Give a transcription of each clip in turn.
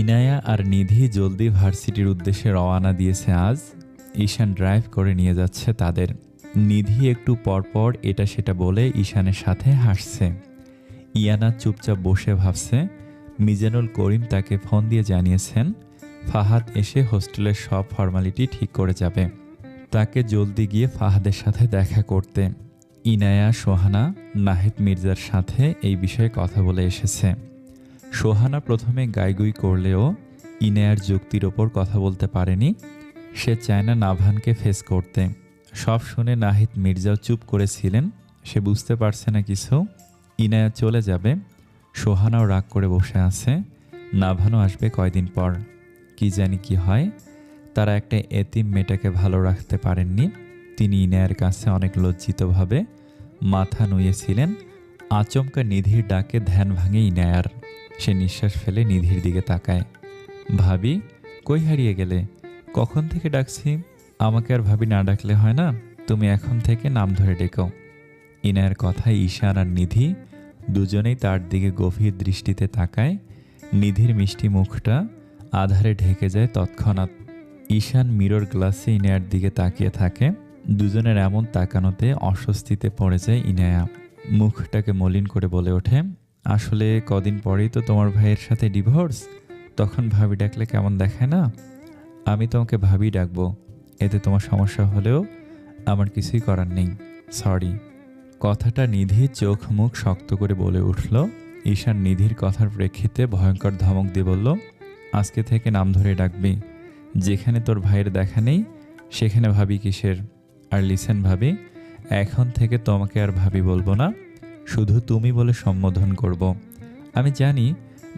ইনায়া আর নিধি জলদি ভার্সিটির উদ্দেশ্যে রওয়ানা দিয়েছে আজ। ঈশান ড্রাইভ করে নিয়ে যাচ্ছে তাদের। নিধি একটু পরপর এটা সেটা বলে ঈশানের সাথে হাসছে। ইয়ানা চুপচাপ বসে ভাবছে, মিজানুল করিম তাকে ফোন দিয়ে জানিয়েছেন, ফাহাদ এসে হোস্টেলের সব ফর্মালিটি ঠিক করে যাবে। তাকে জলদি গিয়ে ফাহাদের সাথে দেখা করতে। ইনায়া, সোহানা, নাহিদ মির্জার সাথে এই বিষয়ে কথা বলে এসেছে। সোহানা প্রথমে গাইগুই করলেও ইনায়ার যুক্তির ওপর কথা বলতে পারেনি। সে চায় না নাভানকে ফেস করতে। সব শুনে নাহিদ মির্জাও চুপ করেছিলেন সে বুঝতে পারছে না কিছু। ইনায়া চলে যাবে। সোহানাও রাগ করে বসে আছে। নাভানও আসবে কয়দিন পর। কি জানি কি হয়। তারা একটা এতিম মেয়েটাকে ভালো রাখতে পারেননি। তিনি ইনায়ের কাছে অনেক লজ্জিতভাবে মাথা নুয়েছিলেন আচমকা নিধির ডাকে ধ্যান ভাঙে ইনায়ার। সে নিঃশ্বাস ফেলে নিধির দিকে তাকায়। ভাবি, কই হারিয়ে গেলে? কখন থেকে ডাকছি? আমাকে আর ভাবি না ডাকলে হয় না? তুমি এখন থেকে নাম ধরে ডেকো। ইনায়ের কথায় ঈশান আর নিধি দুজনেই তার দিকে গভীর দৃষ্টিতে তাকায়। নিধির মিষ্টি মুখটা আধারে ঢেকে যায় তৎক্ষণাৎ। ঈশান মিরর গ্লাসে ইনায়ার দিকে তাকিয়ে থাকে। দুজনের এমন তাকানোতে অস্বস্তিতে পড়ে যায় ইনায়া। মুখটাকে মলিন করে বলে ওঠে আসলে কদিন পরেই তো তোমার ভাইয়ের সাথে ডিভোর্স তখন ভাবি ডাকলে কেমন দেখায় না? আমি তোমাকে ভাবি ডাকবো। এতে তোমার সমস্যা হলেও আমার কিছুই করার নেই। সরি কথাটা নিধির চোখ মুখ শক্ত করে বলে উঠল। ঈশান নিধির কথার প্রেক্ষিতে ভয়ঙ্কর ধমক দিয়ে বলল, আজকে থেকে নাম ধরে ডাকবি। যেখানে তোর ভাইয়ের দেখা নেই, সেখানে ভাবি কিসের? আর লিসেন ভাবি, এখন থেকে তোমাকে আর ভাবি বলব না। শুধু তুমি বলে সম্বোধন করব। আমি জানি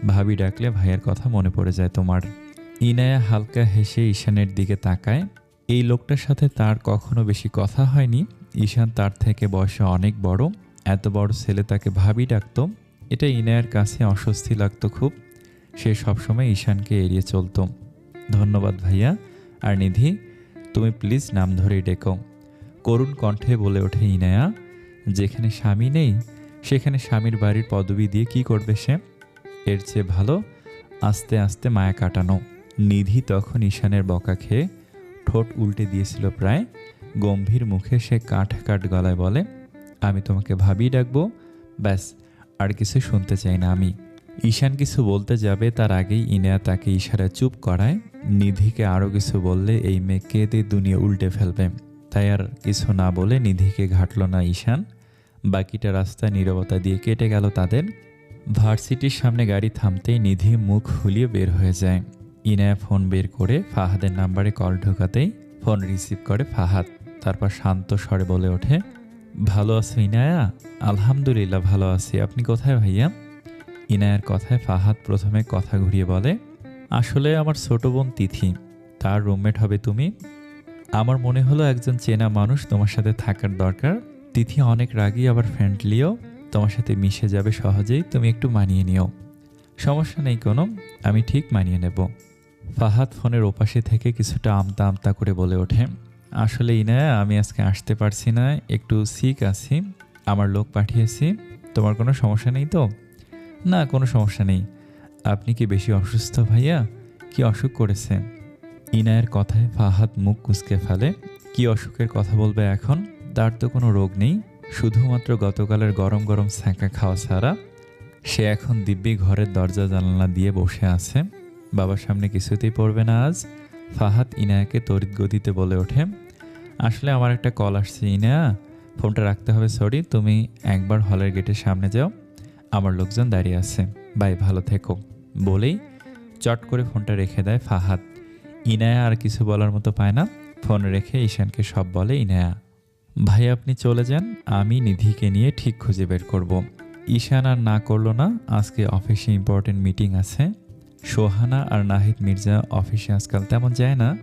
ভাবি ডাকলে ভাইয়ের কথা মনে পড়ে যায় তোমার। ইনায়া হালকা হেসে ঈশানের দিকে তাকায়। এই লোকটার সাথে তার কখনো বেশি কথা হয়নি। ঈশান তার থেকে বয়সে অনেক বড়। এত বড় ছেলে তাকে ভাবি ডাকতো। এটা ইনায়ার কাছে অস্বস্তি লাগতো খুব। সে সবসময় ঈশানকে এড়িয়ে চলতো। ধন্যবাদ ভাইয়া। আর নিধি, তুমি প্লিজ নাম ধরেই ডেকো। করুণ কণ্ঠে বলে ওঠে ইনায়া, যেখানে স্বামী নেই সেখানে স্বামীর বাড়ির পদবি দিয়ে কি করবে সে? এর চেয়ে ভালো, আস্তে আস্তে মায়া কাটানো। নিধি তখন ঈশানের বকা খেয়ে ঠোঁট উল্টে দিয়েছিল প্রায়। গম্ভীর মুখে সে কাঠ কাঠ গলায় বলে, আমি তোমাকে ভাবিই ডাকবো। ব্যাস, আর কিছু শুনতে চাই না আমি। ঈশান কিছু বলতে যাবে, তার আগেই ইনায়া তাকে ইশারা চুপ করায়। নিধিকে আরও কিছু বললে এই মেয়ে কেঁদে দুনিয়া উল্টে ফেলবে। তাই আর কিছু না বলে নিধিকে ঘাটল না ঈশান। বাকিটা রাস্তা নীরবতা দিয়ে কেটে গেল তাদের। ভার্সিটির সামনে গাড়ি থামতেই নিধি মুখ ফুলিয়ে বের হয়ে যায়। ইনায়া ফোন বের করে ফাহাদের নাম্বারে কল ঢোকাতেই ফোন রিসিভ করে ফাহাদ। তারপর শান্ত স্বরে বলে ওঠে, ভালো আছো ইনায়া? আলহামদুলিল্লাহ ভালো আছি। আপনি কোথায় ভাইয়া? ইনায়ার কথায় ফাহাদ প্রথমে কথা ঘুরিয়ে বলে, আসলে আমার ছোট বোন তিথি। তার রুমমেট হবে তুমি। আমার মনে হলো একজন চেনা মানুষ তোমার সাথে থাকার দরকার। তিথি অনেক রাগী, আবার ফ্রেন্ডলিও তোমার সাথে মিশে যাবে সহজেই, তুমি একটু মানিয়ে নিও। সমস্যা নেই কোনো, আমি ঠিক মানিয়ে নেব। ফাহাদ ফোনের ওপাশে থেকে কিছুটা আমতা আমতা করে বলে ওঠে, আসলে ইনায়া আমি আজকে আসতে পারছি না, একটু সিক আছি, আমার লোক পাঠিয়েছি, তোমার কোনো সমস্যা নেই তো? না, কোনো সমস্যা নেই। আপনি কি বেশি অসুস্থ ভাইয়া? কি অসুখ করেছে ইনায়ের কথায় ফাহাদ মুখ কুচকে ফেলে, কি অসুখের কথা বলবে এখন? তার তো কোনো রোগ নেই, শুধুমাত্র গতকালের গরম গরম স্যাঁকা খাওয়া ছাড়া। সে এখন দিব্যি ঘরের দরজা জানালা দিয়ে বসে আছে। বাবার সামনে কিছুতেই পড়বে না আজ। ফাহাদ ইনায়াকে তড়িৎ গতিতে বলে ওঠে, আসলে আমার একটা কল আসছে ইনায়া। ফোনটা রাখতে হবে, সরি। তুমি একবার হলের গেটের সামনে যাও। আমার লোকজন দাঁড়িয়ে আছে। বাই, ভালো থেকো। বলেই চট করে ফোনটা রেখে দেয় ফাহাদ। ইনায়া আর কিছু বলার মতো পায় না। ফোন রেখে ঈশানকে সব বলে, ইনায়া ভাই, আপনি চলে যান, আমি নিধিকে নিয়ে ঠিক খুঁজে বের করব। ঈশান আর না করল না, আজকে অফিসে ইম্পর্টেন্ট মিটিং আছে। সোহানা আর নাহিদ মির্জা অফিসে আজকাল তেমন যায় না,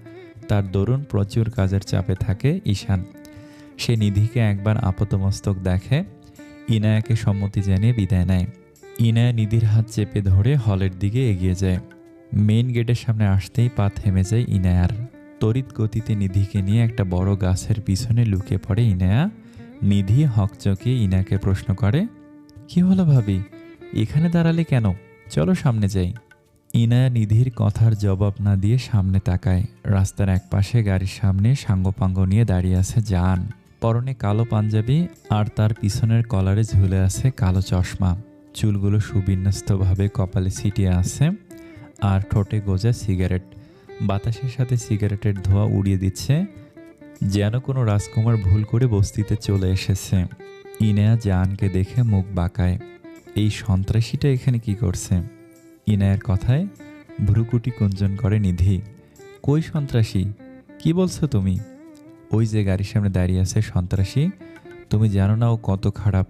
তার দরুন প্রচুর কাজের চাপে থাকে ঈশান। সে নিধিকে একবার আপাতমস্তক দেখে, ইনায়াকে সম্মতি জানিয়ে বিদায় নেয়। ইনায়া নিধির হাত চেপে ধরে হলের দিকে এগিয়ে যায়। মেইন গেটের সামনে আসতেই পা থেমে যায় ইনায়ার। তড়িৎ গতিতে নিধিকে নিয়ে একটা বড় গাছের পিছনে লুকে পড়ে ইনায়া। নিধি হকচকে ইনাকে প্রশ্ন করে, কি হলো ভাবি? এখানে দাঁড়ালে কেন? চলো সামনে যাই। ইনায়া নিধির কথার জবাব না দিয়ে সামনে তাকায়। রাস্তার এক পাশে গাড়ির সামনে সাঙ্গপাঙ্গ নিয়ে দাঁড়িয়ে আছে জান। পরনে কালো পাঞ্জাবি আর তার পিছনের কলারে ঝুলে আছে কালো চশমা। চুলগুলো সুবিন্যস্তভাবে কপালে ছিটিয়ে আছে আর ঠোঁটে গোজা সিগারেট। বাতাসের সাথে সিগারেটের ধোঁয়া উড়িয়ে দিচ্ছে, যেন কোনো রাজকুমার ভুল করে বস্তিতে চলে এসেছে। ইনায়া জানকে দেখে মুখ বাঁকায়। এই সন্ত্রাসীটা এখানে কি করছে? ইনায়ের কথায় ভ্রুকুটি কুঞ্জন করে নিধি। কই সন্ত্রাসী? কি বলছো তুমি? ওই যে গাড়ির সামনে দাঁড়িয়ে আছে সন্ত্রাসী, তুমি জানো না ও কত খারাপ।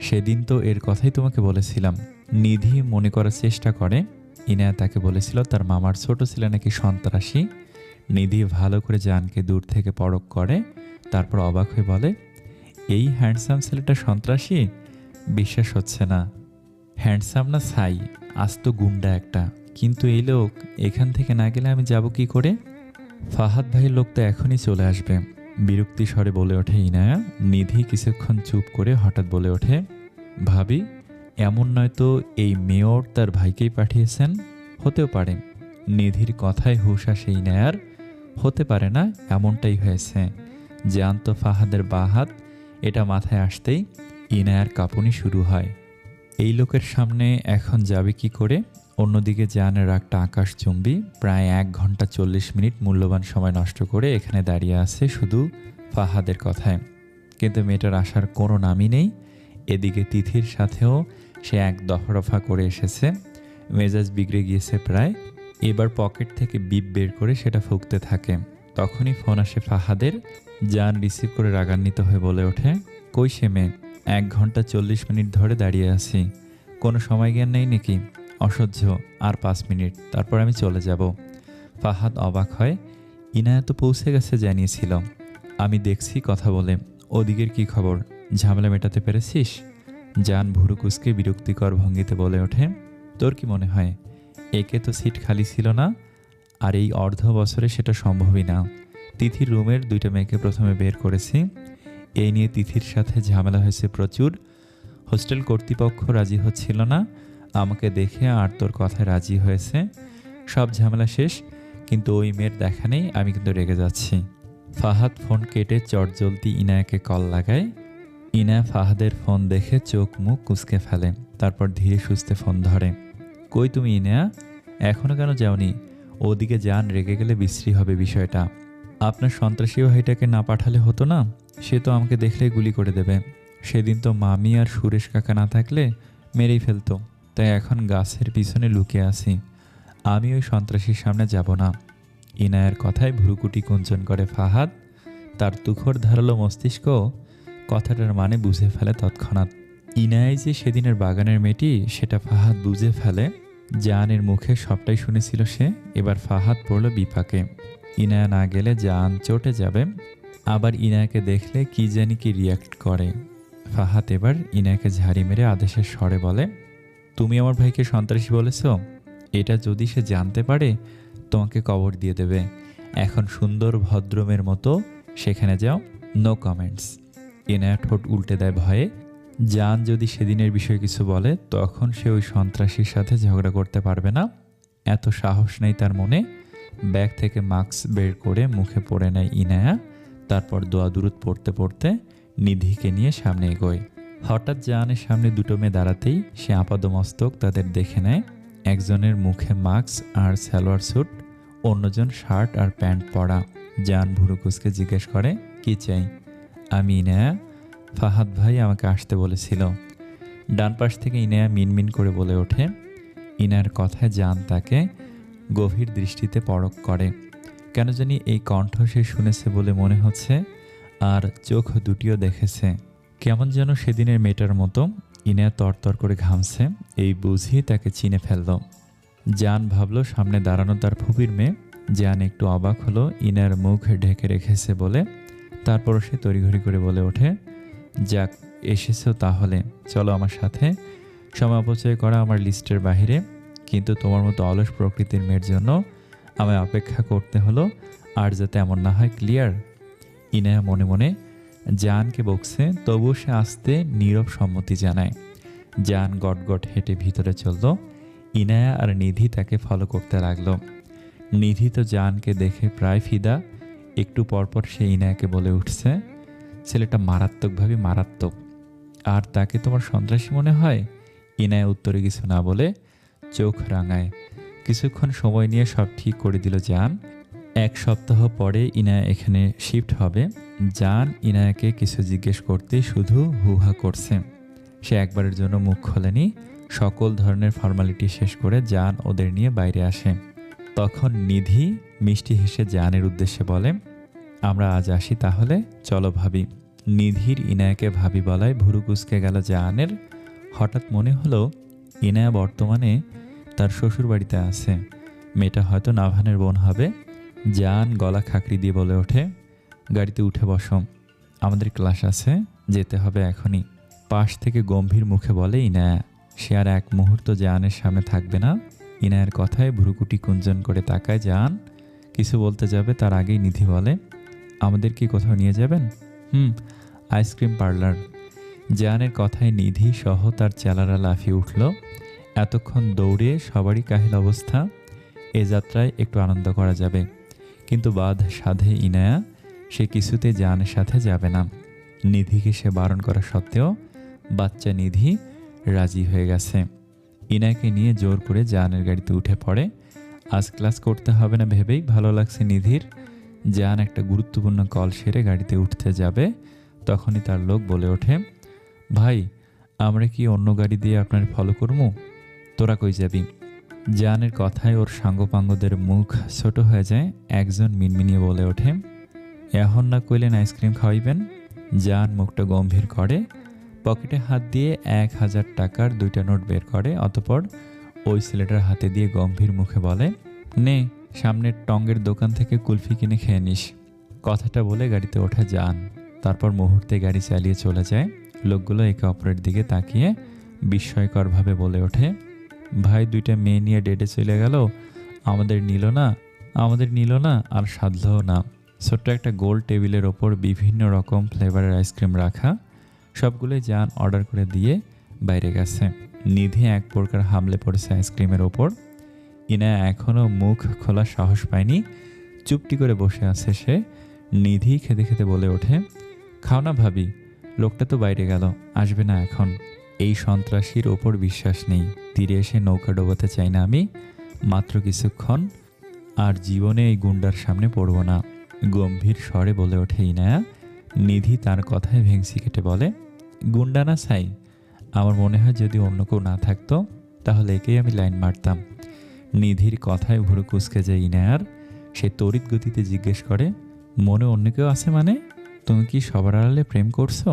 সেদিন তো এর কথাই তোমাকে বলেছিলাম। নিধি মনে করার চেষ্টা করে ইনায়া তাকে বলেছিল, তার মামার ছোট ছেলে নাকি সন্ত্রাসী। নিধি ভালো করে জানকে দূর থেকে পরক করে, তারপর অবাক হয়ে বলে, এই হ্যান্ডসাম ছেলেটা সন্ত্রাসী? বিশ্বাস হচ্ছে না। হ্যান্ডসাম না সাই আস্ত গুন্ডা একটা। কিন্তু এই লোক, এখান থেকে না গেলে আমি যাব কি করে? ফাহাদ ভাইয়ের লোক তো এখনই চলে আসবে। বিরক্তি স্বরে বলে ওঠে ইনায়া। নিধি কিছুক্ষণ চুপ করে হঠাৎ বলে ওঠে, ভাবি এমন নয় তো এই মেয়র তার ভাইকেই পাঠিয়েছেন? হতেও পারে। নিধির কথায় হুশ আসে ইনায়ার হতে পারে না, এমনটাই হয়েছে। জানতো ফাহাদের বাহাত এটা মাথায় আসতেই ইনায়ার কাঁপুনি শুরু হয়। এই লোকের সামনে এখন যাবে কি করে? অন্যদিকে জানের একটা আকাশচুম্বী প্রায় এক ঘণ্টা চল্লিশ মিনিট মূল্যবান সময় নষ্ট করে এখানে দাঁড়িয়ে আছে শুধু ফাহাদের কথায়। কিন্তু মেয়েটার আসার কোনো নামই নেই। এদিকে তিথির সাথেও সে এক দফরফা করে এসেছে। মেজাজ বিগড়ে গিয়েছে প্রায়। এবার পকেট থেকে বিপ বের করে সেটা ফুঁকতে থাকে। তখনই ফোন আসে ফাহাদের। যান রিসিভ করে রাগান্বিত হয়ে বলে ওঠে, কই সে মেয়ে? এক ঘণ্টা চল্লিশ মিনিট ধরে দাঁড়িয়ে আছি। কোনো সময় জ্ঞান নেই নাকি? অসহ্য, আর পাঁচ মিনিট। তারপর আমি চলে যাব। ফাহাদ অবাক হয়, ইনায়া তো পৌঁছে গেছে জানিয়েছিল। আমি দেখছি কথা বলে। ওদিকের কি খবর? ঝামেলা মেটাতে পেরেছিস? জান ভুরুকুসকে বিরক্তিকর ভঙ্গিতে বলে ওঠে, তোর কি মনে হয়, একে তো সিট খালি ছিল না? আর এই অর্ধ বছরে সেটা সম্ভবই না। তিথির রুমের দুইটা মেয়েকে প্রথমে বের করেছি। এই নিয়ে তিথির সাথে ঝামেলা হয়েছে প্রচুর। হোস্টেল কর্তৃপক্ষ রাজি হচ্ছিল না। আমাকে দেখে আর তোর কথায় রাজি হয়েছে। সব ঝামেলা শেষ, কিন্তু ওই মেয়ের দেখা নেই, আমি কিন্তু রেগে যাচ্ছি। ফাহাদ ফোন কেটে চটজলদি ইনায়াকে কল লাগায়। ইনায়া ফাহাদের ফোন দেখে চোখ মুখ কুচকে ফেলে, তারপর ধীরে সুস্থে ফোন ধরে। কই তুমি ইনায়া এখনও কেন যাওনি? ওদিকে যান, রেগে গেলে বিশ্রী হবে বিষয়টা। আপনার সন্ত্রাসী ভাইটাকে না পাঠালে হতো না? সে তো আমাকে দেখলেই গুলি করে দেবে। সেদিন তো মামি আর সুরেশ কাকা না থাকলে মেরেই ফেলতো। তাই এখন গাছের পিছনে লুকিয়ে আছি। আমি ওই সন্ত্রাসীর সামনে যাব না। ইনায়ের কথায় ভ্রুকুটি কুঞ্চন করে ফাহাদ, তার তুখর ধারালো মস্তিষ্ক কথাটার মানে বুঝে ফেলে তৎক্ষণাৎ। ইনায় যে সেদিনের বাগানের মেয়েটি, সেটা ফাহাদ বুঝে ফেলে। জানের মুখে সবটাই শুনেছিল সে, এবার ফাহাদ পড়ল বিপাকে। ইনায়া না গেলে জান চটে যাবে। আবার ইনায়াকে দেখলে কি জানি কি রিয়াক্ট করে। ফাহাদ এবার ইনায়াকে ঝাড়ি মেরে আদেশের স্বরে বলে, তুমি আমার ভাইকে সন্ত্রাসী বলেছ? এটা যদি সে জানতে পারে, তোমাকে কবর দিয়ে দেবে। এখন সুন্দর ভদ্রমের মতো সেখানে যাও। নো কমেন্টস ইনায়া ঠোঁট উল্টে দেয় ভয়ে। জান যদি সেদিনের বিষয়ে কিছু বলে, তখন সে ওই সন্ত্রাসীর সাথে ঝগড়া করতে পারবে না। এত সাহস নেই তার মনে। ব্যাগ থেকে মাস্ক বের করে মুখে পড়ে নেয় ইনায়া। তারপর দোয়া দূরত পড়তে পড়তে নিধিকে নিয়ে সামনে এগোয়। হঠাৎ জাহানের সামনে দুটো মেয়ে দাঁড়াতেই সে আপাদমস্তক তাদের দেখে নেয়। একজনের মুখে মাস্ক আর সালোয়ার স্যুট, অন্যজন শার্ট আর প্যান্ট পরা। জান ভুরুকুসকে জিজ্ঞেস করে, কি চাই? আমি ইনায়া ফাহাদ ভাই আমাকে আসতে বলেছিল। ডান পাশ থেকে ইনায়া মিনমিন করে বলে ওঠে, ইনার কথায় জান তাকে গভীর দৃষ্টিতে পরক করে। কেন জানি এই কণ্ঠ সে শুনেছে বলে মনে হচ্ছে, আর চোখ দুটিও দেখেছে। কেমন যেন সেদিনের মেয়েটার মতো ইনায়া তরতর করে ঘামছে, এই বুঝি তাকে চিনে ফেলল। জান ভাবলো সামনে দাঁড়ানো তার ফুপির মেয়ে, জান একটু অবাক হলো, ইনার মুখ ঢেকে রেখেছে বলে তারপর সে তড়িঘড়ি করে বলে ওঠে, যাক, এসেছ তাহলে, চলো আমার সাথে। সময় অপচয় করা আমার লিস্টের বাহিরে, কিন্তু তোমার মতো অলস প্রকৃতির মেয়ের জন্য আমায় অপেক্ষা করতে হলো, আর যাতে এমন না হয় ক্লিয়ার। ইনায়া মনে মনে জানকে বকছে, তবুও সে আসতে নীরব সম্মতি জানায়। জান গট গট হেঁটে ভিতরে চলল। ইনায়া আর নিধি তাকে ফলো করতে লাগল। নিধি তো জানকে দেখে প্রায় ফিদা একটু পরপর সে ইনায়াকে বলে উঠছে, ছেলেটা মারাত্মকভাবে মারাত্মক। আর তাকে তোমার সন্ত্রাসী মনে হয়? ইনায়া উত্তরে কিছু না বলে চোখ রাঙায়। কিছুক্ষণ সময় নিয়ে সব ঠিক করে দিল জান। এক সপ্তাহ পরে ইনায়া এখানে শিফট হবে। জান ইনায়াকে কিছু জিজ্ঞেস করতে শুধু হুহা করছে। সে একবারের জন্য মুখ খোলেনি। সকল ধরনের ফর্মালিটি শেষ করে জান ওদের নিয়ে বাইরে আসে। তখন নিধি মিষ্টি হেসে জানের উদ্দেশ্যে বলে, আমরা আজ আসি তাহলে, চলো ভাবি। নিধির ইনায়াকে ভাবি বলায় ভুরু কুচকে গেল জাহানের হঠাৎ মনে হলো, ইনায়া বর্তমানে তার শ্বশুর বাড়িতে আছে। মেয়েটা হয়তো নাভানের বোন হবে। জান গলা খাকড়ি দিয়ে বলে ওঠে, গাড়িতে উঠে বসো। আমাদের ক্লাস আছে, যেতে হবে এখনই। পাশ থেকে গম্ভীর মুখে বলে, ইনায়া, সে আর এক মুহূর্ত জাহানের সামনে থাকবে না। ইনায়ের কথায় ভ্রুকুটি কুঞ্জন করে তাকায় যান কিছু বলতে যাবে, তার আগেই নিধি বলে। আমাদের কি কোথাও নিয়ে যাবেন? হুম, আইসক্রিম পার্লার। জানের কথায় নিধি সহ তার চেলারা লাফিয়ে উঠল। এতক্ষণ দৌড়ে সবারই কাহিল অবস্থা। এ যাত্রায় একটু আনন্দ করা যাবে। কিন্তু বাদ সাধে ইনায়া, সে কিছুতে জানের সাথে যাবে না। নিধিকে সে বারণ করা সত্ত্বেও বাচ্চা নিধি রাজি হয়ে গেছে। ইনায়াকে নিয়ে জোর করে জানের গাড়িতে উঠে পড়ে। আজ ক্লাস করতে হবে না ভেবেই ভালো লাগছে নিধির। জান একটা গুরুত্বপূর্ণ কল সেরে গাড়িতে উঠতে যাবে। তখনই তার লোক বলে ওঠে, ভাই, আমরা কি অন্য গাড়ি দিয়ে আপনার ফলো করব? তোরা কই যাবি? জানের কথায় ওর সাঙ্গপাঙ্গদের মুখ ছোট হয়ে যায়। একজন মিনমিনিয়ে বলে ওঠে, এখন না কইলেন আইসক্রিম খাওয়াইবেন? জান মুখটা গম্ভীর করে। পকেটে হাত দিয়ে এক হাজার টাকার দুইটা নোট বের করে, অতপর ওই ছেলেটার হাতে দিয়ে গম্ভীর মুখে বলে, নে, সামনের টঙ্গের দোকান থেকে কুলফি কিনে খেয়ে নিস। কথাটা বলে গাড়িতে ওঠা যান। তারপর মুহূর্তে গাড়ি চালিয়ে চলে যায়। লোকগুলো একে অপরের দিকে তাকিয়ে বিস্ময়করভাবে বলে ওঠে, ভাই, দুইটা মেয়ে নিয়ে ডেটে চলে গেল। আমাদের নিল না, আমাদের নিল না, আর সাধলও না। ছোট্ট একটা গোল টেবিলের ওপর বিভিন্ন রকম ফ্লেভারের আইসক্রিম রাখা সবগুলোই যান অর্ডার করে দিয়ে বাইরে গেছে। নিধি এক প্রকার হামলে পড়েছে আইসক্রিমের ওপর। ইনা এখনও মুখ খোলা সাহস পায়নি। চুপটি করে বসে আছে সে। নিধি খেতে খেতে বলে ওঠে, খাও না ভাবি, লোকটা তো বাইরে গেল, আসবে না এখন। এই সন্ত্রাসীর ওপর বিশ্বাস নেই। তীরে এসে নৌকা ডোবাতে চাই না আমি। মাত্র কিছুক্ষণ, আর জীবনে এই গুন্ডার সামনে পড়ব না। গম্ভীর স্বরে বলে ওঠে ইনায়া। নিধি তার কথায় ভেংসি কেটে বলে গুন্ডা না সাই আমার মনে হয় যদি অন্য কেউ না থাকতো, তাহলে একেই আমি লাইন মারতাম। নিধির কথায় ভুরু কুচকে যায় ইনায়ার, সে তড়িৎ গতিতে জিজ্ঞেস করে, মনে অন্য কেউ আছে মানে? তুমি কি সবার আড়ালে প্রেম করছ?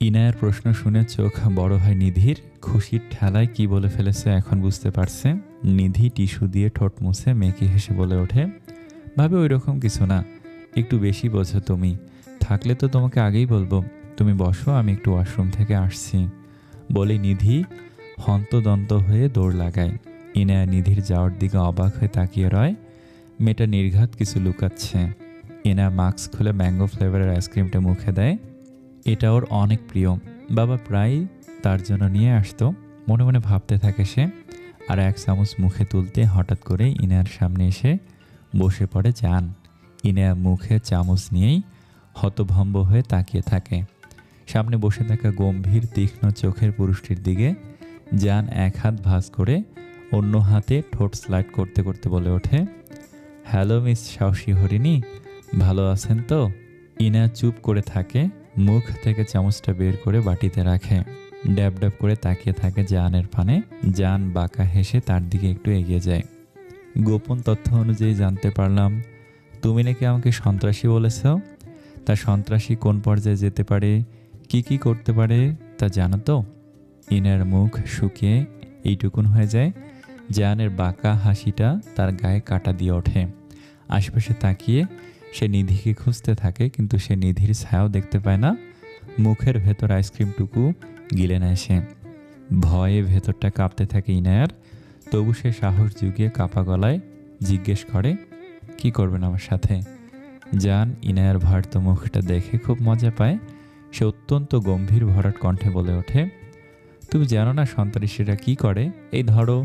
ইনায়ার প্রশ্ন শুনে চোখ বড় হয় নিধির, খুশির ঠেলায় কি বলে ফেলেছে এখন বুঝতে পারছে। নিধি টিস্যু দিয়ে ঠোঁট মুছে মেকি হেসে বলে ওঠে, ভাবে ওই রকম কিছু না, একটু বেশি বোঝো তুমি। থাকলে তো তোমাকে আগেই বলব। তুমি বসো, আমি একটু ওয়াশরুম থেকে আসছি। বলে নিধি হন্তদন্ত হয়ে দৌড় লাগায়। ইনায়া নিধির যাওয়ার দিকে অবাক হয়ে তাকিয়ে রয়। মেয়েটা নির্ঘাত কিছু লুকাচ্ছে। ইনা মাস্ক খুলে ম্যাঙ্গো ফ্লেভারের আইসক্রিমটা মুখে দেয়। এটা ওর অনেক প্রিয়। বাবা প্রায় তার জন্য নিয়ে আসতো। মনে মনে ভাবতে থাকে সে। আর এক চামচ মুখে তুলতে হঠাৎ করে ইনার সামনে এসে বসে পড়ে যান ইনায়া মুখে চামচ নিয়েই হতভম্ব হয়ে তাকিয়ে থাকে। সামনে বসে থাকা গম্ভীর, তীক্ষ্ণ চোখের পুরুষটির দিকে যান এক হাত ভাঁজ করে, অন্য হাতে ঠোঁট স্লাইড করতে করতে বলে ওঠে, হ্যালো মিস সাহসী হরিণী, ভালো আছেন তো? ইনা চুপ করে থাকে, মুখ থেকে চামচটা বের করে বাটিতে রাখে, ড্যাব ড্যাব করে তাকিয়ে থাকে জানের পানে, জান বাঁকা হেসে তার দিকে একটু এগিয়ে যায়। গোপন তথ্য অনুযায়ী জানতে পারলাম, তুমি নাকি আমাকে সন্ত্রাসী বলেছ? তা সন্ত্রাসী কোন পর্যায়ে যেতে পারে? কি কি করতে পারে তা জানো তো? ইনার মুখ শুকিয়ে এইটুকুন হয়ে যায়। জানের বাঁকা হাসিটা তার গায়ে কাটা দিয়ে ওঠে। আশেপাশে তাকিয়ে সে নিধিকে খুঁজতে থাকে, কিন্তু সে নিধির ছায়াও দেখতে পায় না। মুখের ভেতর আইসক্রিমটুকু গিলে নেয় সে। ভয়ে ভেতরটা কাঁপতে থাকে ইনায়ার। তবু সে সাহস জুগিয়ে কাপা গলায় জিজ্ঞেস করে, কি করবেন আমার সাথে? যান ইনায়ার ভারত মুখটা দেখে খুব মজা পায়। সে অত্যন্ত গম্ভীর ভরাট কণ্ঠে বলে ওঠে, তুমি জানো না সন্ত্রাসীরা কি করে? এই ধরো,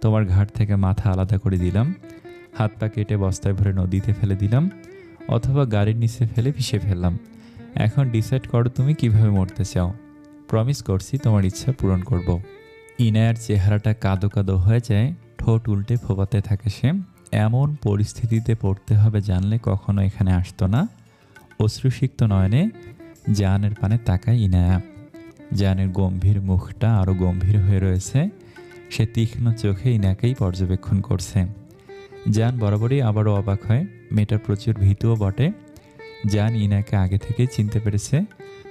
তোমার ঘাট থেকে মাথা আলাদা করে দিলাম, হাত পা কেটে বস্তায় ভরে নদীতে ফেলে দিলাম, অথবা গাড়ির নিচে ফেলে পিষে ফেললাম। এখন ডিসাইড করো তুমি কীভাবে মরতে চাও। প্রমিস করছি তোমার ইচ্ছা পূরণ করব। ইনায়ার চেহারাটা কাদো কাদো হয়ে যায়, ঠোঁট উল্টে ফোপাতে থাকে সে। এমন পরিস্থিতিতে পড়তে হবে জানলে কখনো এখানে আসতো না। অশ্রুসিক্ত নয়নে জানের পানে তাকায় ইনায়া জানের গম্ভীর মুখটা আরও গম্ভীর হয়ে রয়েছে। সে তীক্ষ্ণ চোখে ইনাকেই পর্যবেক্ষণ করছে। জান বরাবরই আবারও অবাক হয়। মেয়েটার প্রচুর ভীতুও বটে। জান ইনাকে আগে থেকেই চিনতে পেরেছে।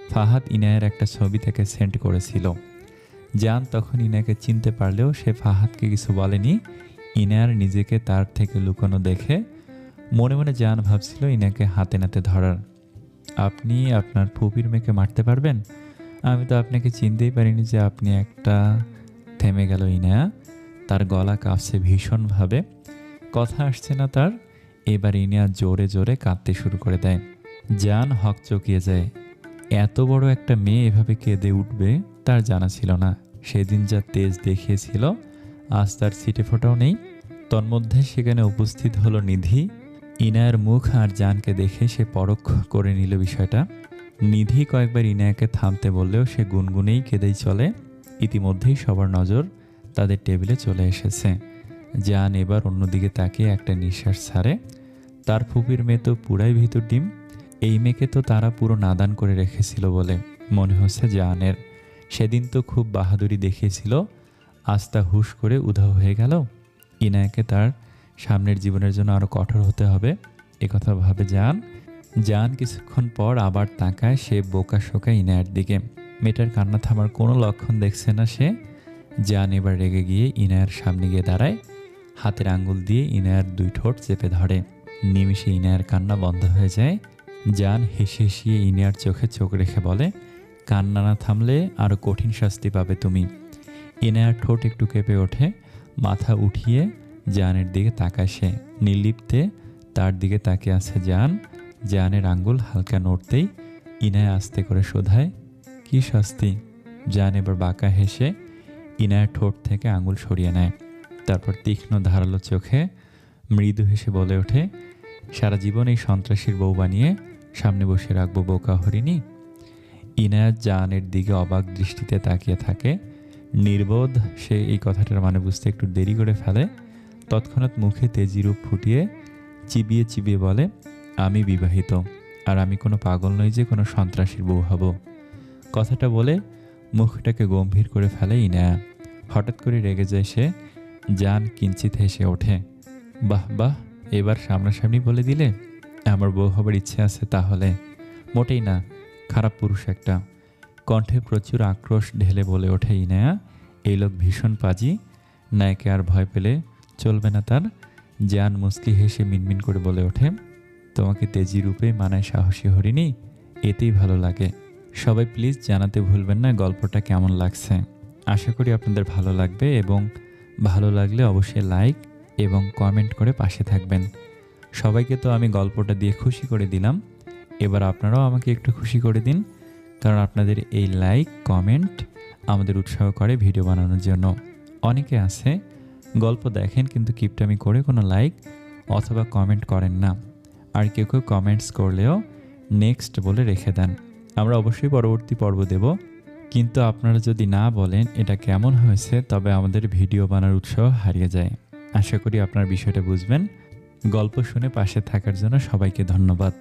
ফাহাদ ইনায়ের একটা ছবি থেকে সেন্ড করেছিল। জান তখন ইনাকে চিনতে পারলেও সে ফাহাদকে কিছু বলেনি। ইনায়ার নিজেকে তার থেকে লুকানো দেখে মনে মনে জান ভাবছিল ইনাকে হাতে নাতে ধরার। আপনি আপনার ফুপির মেয়েকে মারতে পারবেন? আমি তো আপনাকে চিনতেই পারিনি যে আপনি একটা থেমে গেল ইনায়া তার গলা কাঁপছে ভীষণভাবে। কথা আসছে না তার। এবার ইনিয়া জোরে জোরে কাঁদতে শুরু করে দেয়। জান হক চকিয়ে যায়। এত বড় একটা মেয়ে এভাবে কেঁদে উঠবে তার জানা ছিল না। সেদিন যা তেজ দেখিয়েছিল, আজ তার সিটে ফোটাও নেই। তন্মধ্যে সেখানে উপস্থিত হলো নিধি। ইনায়ের মুখ আর জানকে দেখে সে পরোক্ষ করে নিল বিষয়টা। নিধি কয়েকবার ইনায়াকে থামতে বললেও সে গুনগুনেই কেঁদেই চলে। ইতিমধ্যেই সবার নজর তাদের টেবিলে চলে এসেছে। জান এবার অন্যদিকে তাকিয়ে একটা নিঃশ্বাস ছাড়ে। তার ফুপির মেয়ে তো পুরাই ভিতর ডিম। এই মেয়েকে তো তারা পুরো নাদান করে রেখেছিল বলে মনে হচ্ছে জানের। সেদিন তো খুব বাহাদুরি দেখিয়েছিল। আস্তা হুশ করে উধাও হয়ে গেল। ইনায়াকে তার সামনের জীবনের জন্য আরও কঠোর হতে হবে। একথা ভাবে যান। যান কিছুক্ষণ পর আবার তাকায় সে বোকা শোকা ইনায়ের দিকে। মেয়েটার কান্না থামার কোনো লক্ষণ দেখছে না সে। জান এবার রেগে গিয়ে ইনায়ার সামনে গিয়ে দাঁড়ায়। হাতের আঙ্গুল দিয়ে ইনায়ার দুই ঠোঁট চেপে ধরে। নিমিষে ইনায়ার কান্না বন্ধ হয়ে যায়। জান হেসে হেসিয়ে ইনায়ার চোখে চোখ রেখে বলে, কান্না না থামলে আরও কঠিন শাস্তি পাবে তুমি। ইনায়ার ঠোঁট একটু কেঁপে ওঠে। মাথা উঠিয়ে জানের দিকে তাকায় সে নির্লিপ্তে তার দিকে তাকিয়ে আছে জান। জানের আঙ্গুল হালকা নড়তেই ইনায় আস্তে করে শোধায়, কি শাস্তি? জান এবার বাঁকা হেসে ইনায়ের ঠোঁট থেকে আঙুল সরিয়ে নেয়। তারপর তীক্ষ্ণ ধারালো চোখে মৃদু হেসে বলে ওঠে, সারা জীবন এই সন্ত্রাসীর বউ বানিয়ে সামনে বসে রাখব বোকা হরিণী? ইনায়াত জানের দিকে অবাক দৃষ্টিতে তাকিয়ে থাকে। নির্বোধ সে এই কথাটার মানে বুঝতে একটু দেরি করে ফেলে। তৎক্ষণাৎ মুখে তেজিরূপ ফুটিয়ে চিবিয়ে চিবিয়ে বলে, আমি বিবাহিত, আর আমি কোনো পাগল নই যে কোনো সন্ত্রাসীর বউ হব। কথাটা বলে মুখটাকে গম্ভীর করে ফেলে ইনায়া। হঠাৎ করে রেগে যায় সে, যান কিঞ্চিত হেসে ওঠে, বাহ বাহ, এবার সামনাসামনি বলে দিলে? আমার বউ হবার ইচ্ছে আছে তাহলে। মোটেই না, খারাপ পুরুষ একটা। কণ্ঠে প্রচুর আক্রোশ ঢেলে বলে ওঠে ইনায়া। এই লোক ভীষণ পাজি নায়কে আর ভয় পেলে চলবে না তার। জান মুস্কি হেসে মিনমিন করে বলে ওঠে, তোমাকে তেজি রূপে মানায় সাহসী হরিণী, এতেই ভালো লাগে। সবাই প্লিজ জানাতে ভুলবেন না গল্পটা কেমন লাগছে। আশা করি আপনাদের ভালো লাগবে এবং ভালো লাগলে অবশ্যই লাইক এবং কমেন্ট করে পাশে থাকবেন। সবাইকে তো আমি গল্পটা দিয়ে খুশি করে দিলাম। এবার আপনারাও আমাকে একটু খুশি করে দিন, কারণ আপনাদের এই লাইক কমেন্ট আমাদের উৎসাহ করে ভিডিও বানানোর জন্য। অনেকে আছে গল্প দেখেন, কিন্তু কিপটামি করে কোনো লাইক অথবা কমেন্ট করেন না। আর কেউ কেউ কমেন্টস করলেও নেক্সট বলে রেখে দেন। আমরা অবশ্যই পরবর্তী পর্ব দেব। কিন্তু আপনারা যদি না বলেন এটা কেমন হয়েছে, তবে আমাদের ভিডিও বানার উৎসাহ হারিয়ে যায়। আশা করি আপনার বিষয়টা বুঝবেন। গল্প শুনে পাশে থাকার জন্য সবাইকে ধন্যবাদ।